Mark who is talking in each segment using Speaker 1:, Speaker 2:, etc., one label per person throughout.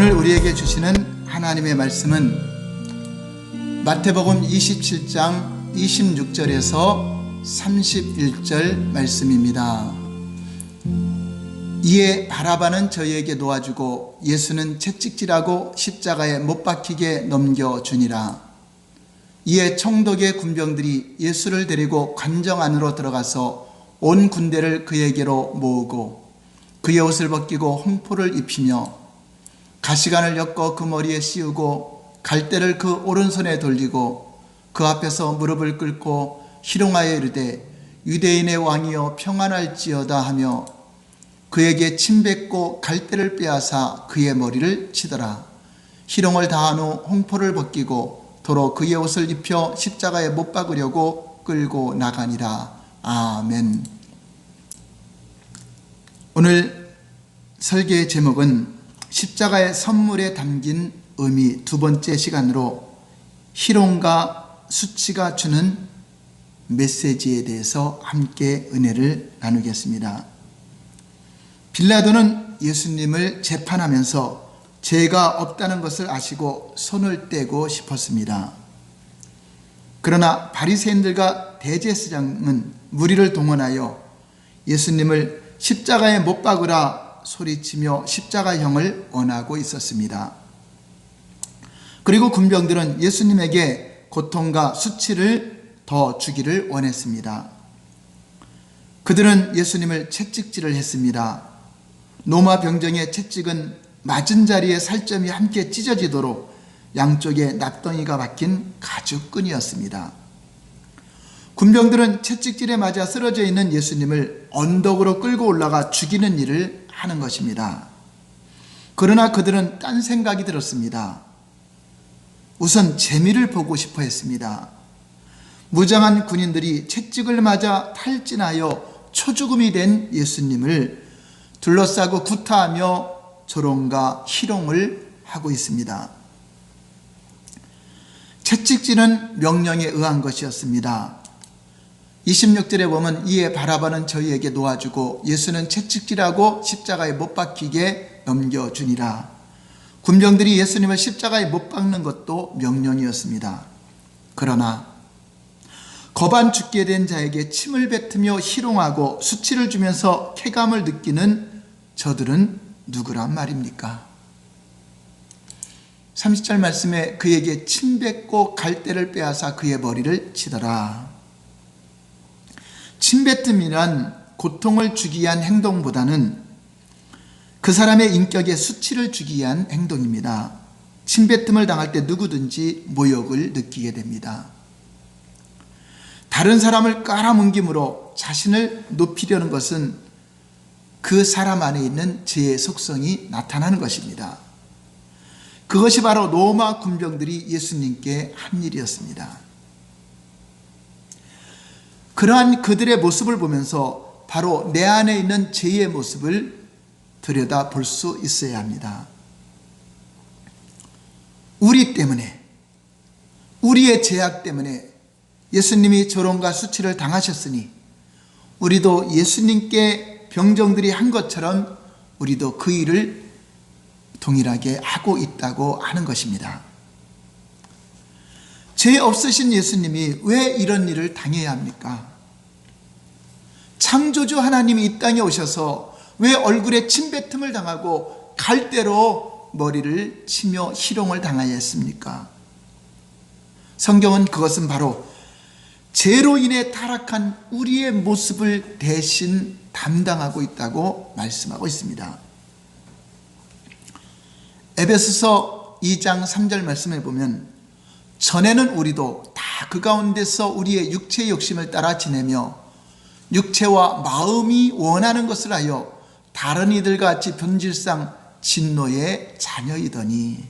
Speaker 1: 오늘 우리에게 주시는 하나님의 말씀은 마태복음 27장 26절에서 31절 말씀입니다. 이에 바라바는 저희에게 놓아주고 예수는 채찍질하고 십자가에 못 박히게 넘겨주니라. 이에 총독의 군병들이 예수를 데리고 관정 안으로 들어가서 온 군대를 그에게로 모으고 그의 옷을 벗기고 홍포를 입히며 가시관을 엮어 그 머리에 씌우고 갈대를 그 오른손에 돌리고 그 앞에서 무릎을 꿇고 희롱하여 이르되 유대인의 왕이여 평안할지어다 하며 그에게 침 뱉고 갈대를 빼앗아 그의 머리를 치더라. 희롱을 다한 후 홍포를 벗기고 도로 그의 옷을 입혀 십자가에 못 박으려고 끌고 나가니라. 아멘. 오늘 설계의 제목은 십자가의 선물에 담긴 의미 두 번째 시간으로 희롱과 수치가 주는 메시지에 대해서 함께 은혜를 나누겠습니다. 빌라도는 예수님을 재판하면서 죄가 없다는 것을 아시고 손을 떼고 싶었습니다. 그러나 바리새인들과 대제사장은 무리를 동원하여 예수님을 십자가에 못 박으라 소리치며 십자가형을 원하고 있었습니다. 그리고 군병들은 예수님에게 고통과 수치를 더 주기를 원했습니다. 그들은 예수님을 채찍질을 했습니다. 노마 병정의 채찍은 맞은 자리에 살점이 함께 찢어지도록 양쪽에 납덩이가 박힌 가죽끈이었습니다. 군병들은 채찍질에 맞아 쓰러져 있는 예수님을 언덕으로 끌고 올라가 죽이는 일을 하는 것입니다. 그러나 그들은 딴 생각이 들었습니다. 우선 재미를 보고 싶어 했습니다. 무장한 군인들이 채찍을 맞아 탈진하여 초죽음이 된 예수님을 둘러싸고 구타하며 조롱과 희롱을 하고 있습니다. 채찍질은 명령에 의한 것이었습니다. 26절에 보면 이에 바라바는 저희에게 놓아주고 예수는 채찍질하고 십자가에 못 박히게 넘겨주니라. 군병들이 예수님을 십자가에 못 박는 것도 명령이었습니다. 그러나 거반 죽게 된 자에게 침을 뱉으며 희롱하고 수치를 주면서 쾌감을 느끼는 저들은 누구란 말입니까? 30절 말씀에 그에게 침 뱉고 갈대를 빼앗아 그의 머리를 치더라. 침 뱉음이란 고통을 주기 위한 행동보다는 그 사람의 인격에 수치를 주기 위한 행동입니다. 침 뱉음을 당할 때 누구든지 모욕을 느끼게 됩니다. 다른 사람을 깔아뭉김으로 자신을 높이려는 것은 그 사람 안에 있는 죄의 속성이 나타나는 것입니다. 그것이 바로 로마 군병들이 예수님께 한 일이었습니다. 그러한 그들의 모습을 보면서 바로 내 안에 있는 죄의 모습을 들여다 볼 수 있어야 합니다. 우리 때문에, 우리의 죄악 때문에 예수님이 조롱과 수치를 당하셨으니 우리도 예수님께 병정들이 한 것처럼 우리도 그 일을 동일하게 하고 있다고 하는 것입니다. 죄 없으신 예수님이 왜 이런 일을 당해야 합니까? 창조주 하나님이 이 땅에 오셔서 왜 얼굴에 침뱉음을 당하고 갈대로 머리를 치며 희롱을 당하야 했습니까? 성경은 그것은 바로 죄로 인해 타락한 우리의 모습을 대신 담당하고 있다고 말씀하고 있습니다. 에베소서 2장 3절 말씀에 보면 전에는 우리도 다 그 가운데서 우리의 육체의 욕심을 따라 지내며 육체와 마음이 원하는 것을 하여 다른 이들과 같이 본질상 진노의 자녀이더니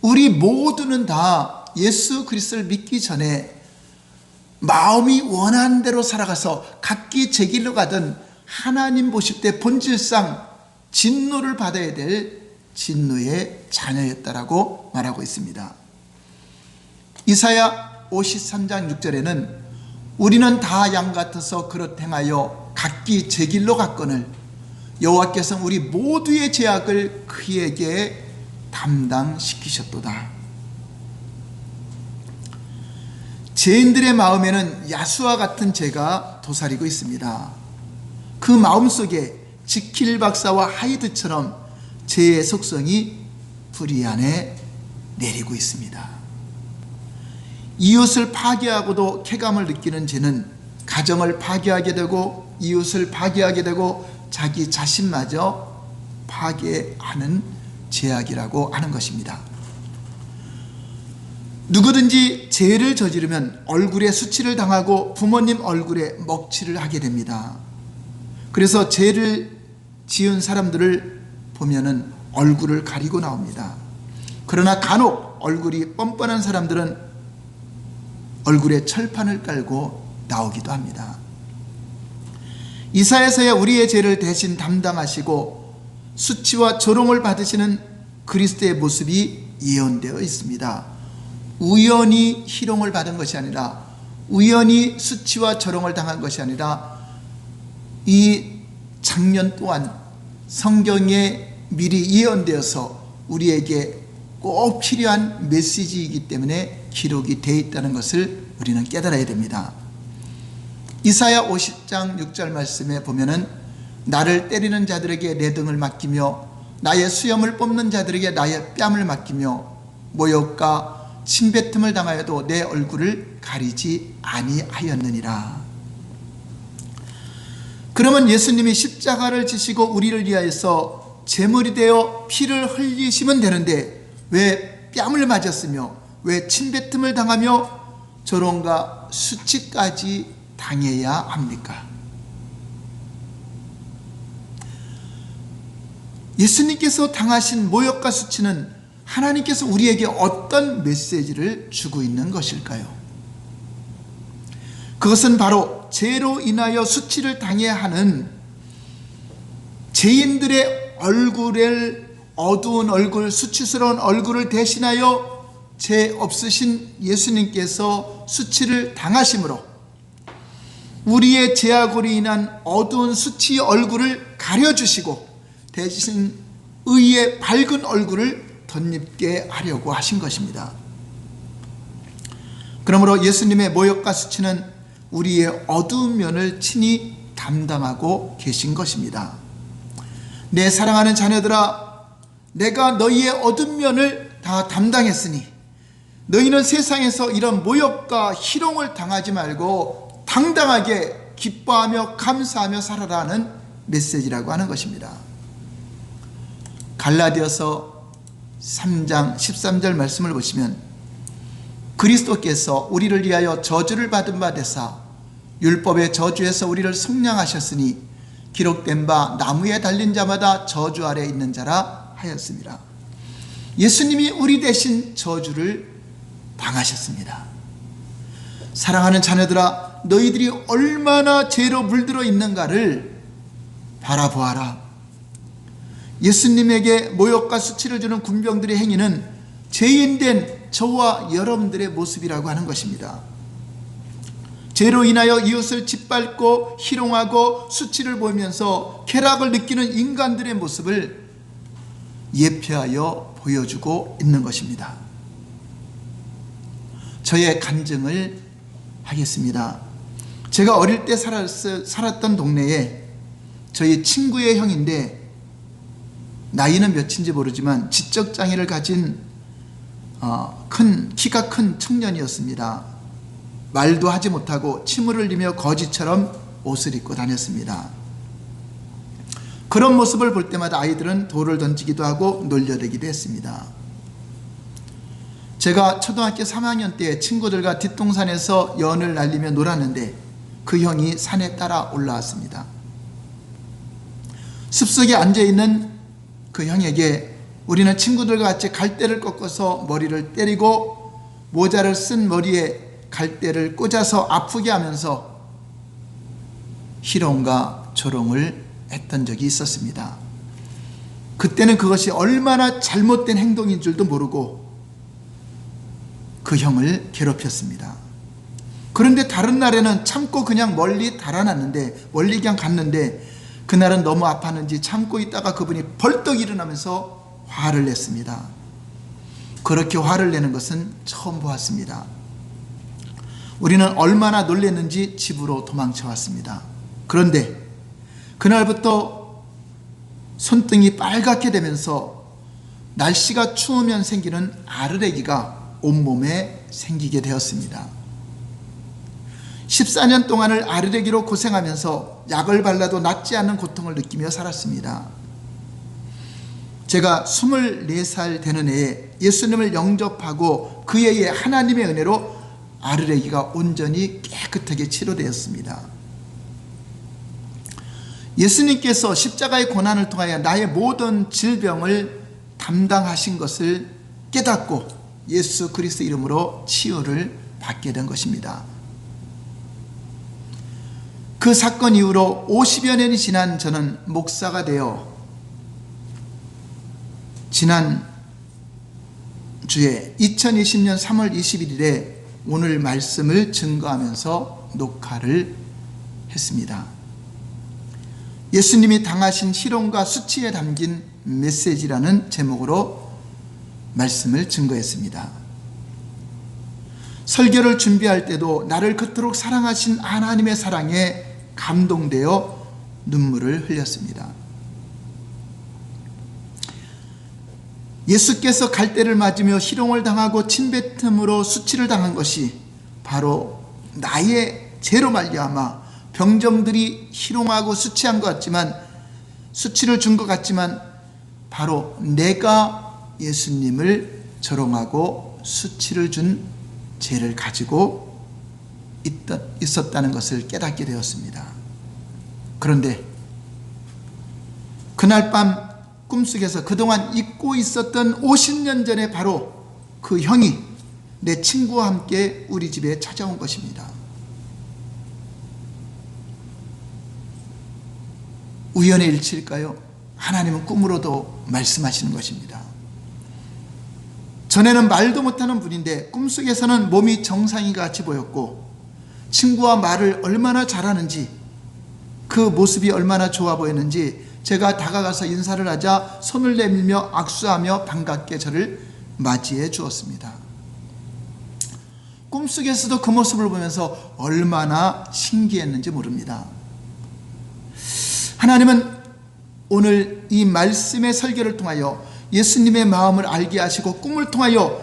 Speaker 1: 우리 모두는 다 예수 그리스도를 믿기 전에 마음이 원하는 대로 살아가서 각기 제 길로 가든 하나님 보실 때 본질상 진노를 받아야 될 진노의 자녀였다라고 말하고 있습니다. 이사야 53장 6절에는 우리는 다 양 같아서 그릇 행하여 각기 제 길로 갔거늘 여호와께서 우리 모두의 죄악을 그에게 담당시키셨도다. 죄인들의 마음에는 야수와 같은 죄가 도사리고 있습니다. 그 마음 속에 지킬 박사와 하이드처럼 죄의 속성이 불이 안에 내리고 있습니다. 이웃을 파괴하고도 쾌감을 느끼는 죄는 가정을 파괴하게 되고 이웃을 파괴하게 되고 자기 자신마저 파괴하는 죄악이라고 하는 것입니다. 누구든지 죄를 저지르면 얼굴에 수치를 당하고 부모님 얼굴에 먹칠을 하게 됩니다. 그래서 죄를 지은 사람들을 보면은 얼굴을 가리고 나옵니다. 그러나 간혹 얼굴이 뻔뻔한 사람들은 얼굴에 철판을 깔고 나오기도 합니다. 이사에서야 우리의 죄를 대신 담당하시고 수치와 조롱을 받으시는 그리스도의 모습이 예언되어 있습니다. 우연히 희롱을 받은 것이 아니라 우연히 수치와 조롱을 당한 것이 아니라 이 장면 또한 성경에 미리 예언되어서 우리에게 꼭 필요한 메시지이기 때문에 기록이 되어 있다는 것을 우리는 깨달아야 됩니다. 이사야 50장 6절 말씀에 보면은 나를 때리는 자들에게 내 등을 맡기며 나의 수염을 뽑는 자들에게 나의 뺨을 맡기며 모욕과 침뱉음을 당하여도 내 얼굴을 가리지 아니하였느니라. 그러면 예수님이 십자가를 지시고 우리를 위하여서 제물이 되어 피를 흘리시면 되는데 왜 뺨을 맞았으며 왜 침뱉음을 당하며 조롱과 수치까지 당해야 합니까? 예수님께서 당하신 모욕과 수치는 하나님께서 우리에게 어떤 메시지를 주고 있는 것일까요? 그것은 바로 죄로 인하여 수치를 당해야 하는 죄인들의 얼굴을 어두운 얼굴, 수치스러운 얼굴을 대신하여 죄 없으신 예수님께서 수치를 당하심으로 우리의 죄악으로 인한 어두운 수치의 얼굴을 가려주시고 대신 의의 밝은 얼굴을 덧입게 하려고 하신 것입니다. 그러므로 예수님의 모욕과 수치는 우리의 어두운 면을 친히 담당하고 계신 것입니다. 내 사랑하는 자녀들아, 내가 너희의 어두운 면을 다 담당했으니 너희는 세상에서 이런 모욕과 희롱을 당하지 말고 당당하게 기뻐하며 감사하며 살아라는 메시지라고 하는 것입니다. 갈라디아서 3장 13절 말씀을 보시면 그리스도께서 우리를 위하여 저주를 받은 바 되사 율법의 저주에서 우리를 속량하셨으니 기록된 바 나무에 달린 자마다 저주 아래 있는 자라 하였습니다. 예수님이 우리 대신 저주를 당하셨습니다. 사랑하는 자녀들아 너희들이 얼마나 죄로 물들어 있는가를 바라보아라. 예수님에게 모욕과 수치를 주는 군병들의 행위는 죄인된 저와 여러분들의 모습이라고 하는 것입니다. 죄로 인하여 이웃을 짓밟고 희롱하고 수치를 보면서 쾌락을 느끼는 인간들의 모습을 예표하여 보여주고 있는 것입니다. 저의 간증을 하겠습니다. 제가 어릴 때 살았던 동네에 저희 친구의 형인데 나이는 몇인지 모르지만 지적 장애를 가진 어, 큰 키가 큰 청년이었습니다. 말도 하지 못하고 침을 흘리며 거지처럼 옷을 입고 다녔습니다. 그런 모습을 볼 때마다 아이들은 돌을 던지기도 하고 놀려대기도 했습니다. 제가 초등학교 3학년 때 친구들과 뒷동산에서 연을 날리며 놀았는데 그 형이 산에 따라 올라왔습니다. 숲속에 앉아 있는 그 형에게 우리는 친구들과 같이 갈대를 꺾어서 머리를 때리고 모자를 쓴 머리에 갈대를 꽂아서 아프게 하면서 희롱과 조롱을 했던 적이 있었습니다. 그때는 그것이 얼마나 잘못된 행동인 줄도 모르고 그 형을 괴롭혔습니다. 그런데 다른 날에는 참고 그냥 멀리 달아났는데 멀리 그냥 갔는데 그날은 너무 아팠는지 참고 있다가 그분이 벌떡 일어나면서 화를 냈습니다. 그렇게 화를 내는 것은 처음 보았습니다. 우리는 얼마나 놀랐는지 집으로 도망쳐 왔습니다. 그런데 그날부터 손등이 빨갛게 되면서 날씨가 추우면 생기는 아르레기가 온몸에 생기게 되었습니다. 14년 동안을 아르레기로 고생하면서 약을 발라도 낫지 않는 고통을 느끼며 살았습니다. 제가 24살 되는 해에 예수님을 영접하고 그 해에 하나님의 은혜로 아르레기가 온전히 깨끗하게 치료되었습니다. 예수님께서 십자가의 고난을 통하여 나의 모든 질병을 담당하신 것을 깨닫고 예수 그리스도 이름으로 치유를 받게 된 것입니다. 그 사건 이후로 50여 년이 지난 저는 목사가 되어 지난 주에 2020년 3월 21일에 오늘 말씀을 증거하면서 녹화를 했습니다. 예수님이 당하신 희롱과 수치에 담긴 메시지라는 제목으로 말씀을 증거했습니다. 설교를 준비할 때도 나를 그토록 사랑하신 하나님의 사랑에 감동되어 눈물을 흘렸습니다. 예수께서 갈대를 맞으며 희롱을 당하고 침뱉음으로 수치를 당한 것이 바로 나의 죄로 말미암아 병정들이 희롱하고 수치한 것 같지만 수치를 준 것 같지만 바로 내가 예수님을 조롱하고 수치를 준 죄를 가지고 있었다는 것을 깨닫게 되었습니다. 그런데 그날 밤 꿈속에서 그동안 잊고 있었던 50년 전에 바로 그 형이 내 친구와 함께 우리 집에 찾아온 것입니다. 우연의 일치일까요? 하나님은 꿈으로도 말씀하시는 것입니다. 전에는 말도 못하는 분인데 꿈속에서는 몸이 정상이 같이 보였고 친구와 말을 얼마나 잘하는지 그 모습이 얼마나 좋아 보였는지 제가 다가가서 인사를 하자 손을 내밀며 악수하며 반갑게 저를 맞이해 주었습니다. 꿈속에서도 그 모습을 보면서 얼마나 신기했는지 모릅니다. 하나님은 오늘 이 말씀의 설교를 통하여 예수님의 마음을 알게 하시고 꿈을 통하여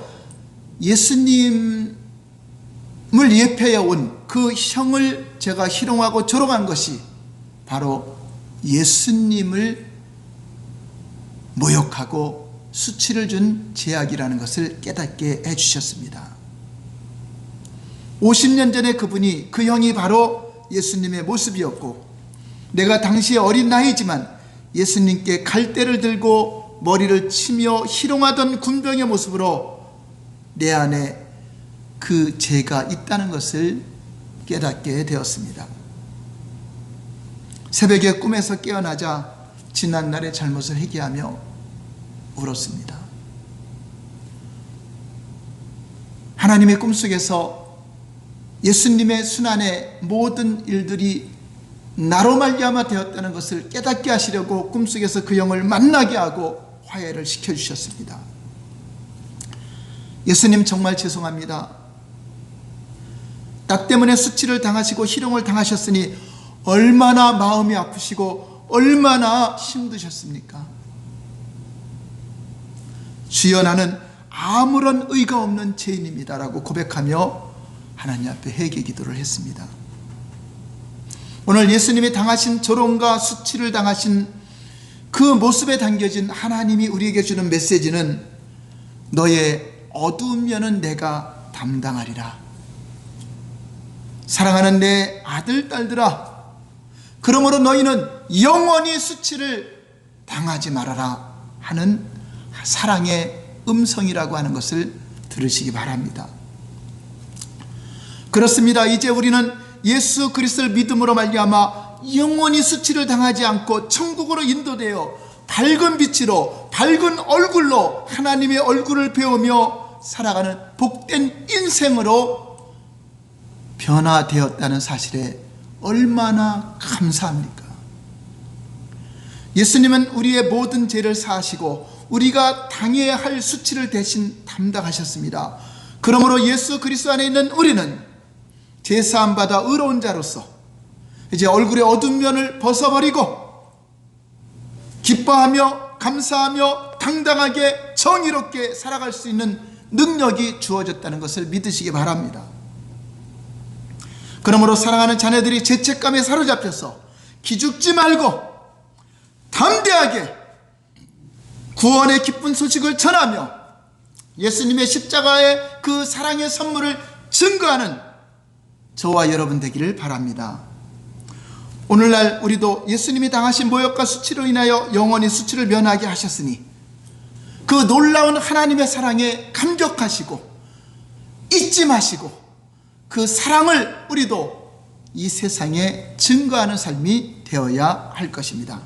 Speaker 1: 예수님을 예표해 온 그 형을 제가 희롱하고 조롱한 것이 바로 예수님을 모욕하고 수치를 준 제약이라는 것을 깨닫게 해주셨습니다. 50년 전에 그분이 그 형이 바로 예수님의 모습이었고 내가 당시에 어린 나이지만 예수님께 갈대를 들고 머리를 치며 희롱하던 군병의 모습으로 내 안에 그 죄가 있다는 것을 깨닫게 되었습니다. 새벽에 꿈에서 깨어나자 지난날의 잘못을 회개하며 울었습니다. 하나님의 꿈속에서 예수님의 순환의 모든 일들이 나로 말미암아 되었다는 것을 깨닫게 하시려고 꿈속에서 그 영을 만나게 하고 화해를 시켜 주셨습니다. 예수님 정말 죄송합니다. 나 때문에 수치를 당하시고 희롱을 당하셨으니 얼마나 마음이 아프시고 얼마나 힘드셨습니까? 주여 나는 아무런 의가 없는 죄인입니다라고 고백하며 하나님 앞에 회개 기도를 했습니다. 오늘 예수님이 당하신 조롱과 수치를 당하신 그 모습에 담겨진 하나님이 우리에게 주는 메시지는 너의 어두운 면은 내가 담당하리라. 사랑하는 내 아들, 딸들아, 그러므로 너희는 영원히 수치를 당하지 말아라 하는 사랑의 음성이라고 하는 것을 들으시기 바랍니다. 그렇습니다. 이제 우리는 예수 그리스도를 믿음으로 말미암아 영원히 수치를 당하지 않고 천국으로 인도되어 밝은 빛으로 밝은 얼굴로 하나님의 얼굴을 배우며 살아가는 복된 인생으로 변화되었다는 사실에 얼마나 감사합니까? 예수님은 우리의 모든 죄를 사하시고 우리가 당해야 할 수치를 대신 담당하셨습니다. 그러므로 예수 그리스도 안에 있는 우리는 제사함 받아 의로운 자로서 이제 얼굴의 어두운 면을 벗어버리고 기뻐하며 감사하며 당당하게 정의롭게 살아갈 수 있는 능력이 주어졌다는 것을 믿으시기 바랍니다. 그러므로 사랑하는 자녀들이 죄책감에 사로잡혀서 기죽지 말고 담대하게 구원의 기쁜 소식을 전하며 예수님의 십자가의 그 사랑의 선물을 증거하는 저와 여러분 되기를 바랍니다. 오늘날 우리도 예수님이 당하신 모욕과 수치로 인하여 영원히 수치를 면하게 하셨으니 그 놀라운 하나님의 사랑에 감격하시고 잊지 마시고 그 사랑을 우리도 이 세상에 증거하는 삶이 되어야 할 것입니다.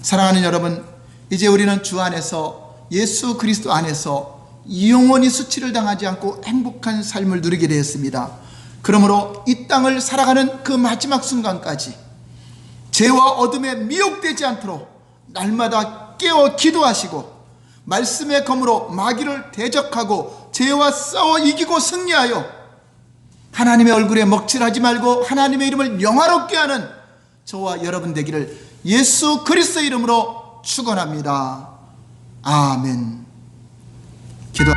Speaker 1: 사랑하는 여러분, 이제 우리는 주 안에서 예수 그리스도 안에서 영원히 수치를 당하지 않고 행복한 삶을 누리게 되었습니다. 그러므로 이 땅을 살아가는 그 마지막 순간까지 죄와 어둠에 미혹되지 않도록 날마다 깨어 기도하시고 말씀의 검으로 마귀를 대적하고 죄와 싸워 이기고 승리하여 하나님의 얼굴에 먹칠하지 말고 하나님의 이름을 영화롭게 하는 저와 여러분 되기를 예수 그리스도 이름으로 축원합니다. 아멘. 기도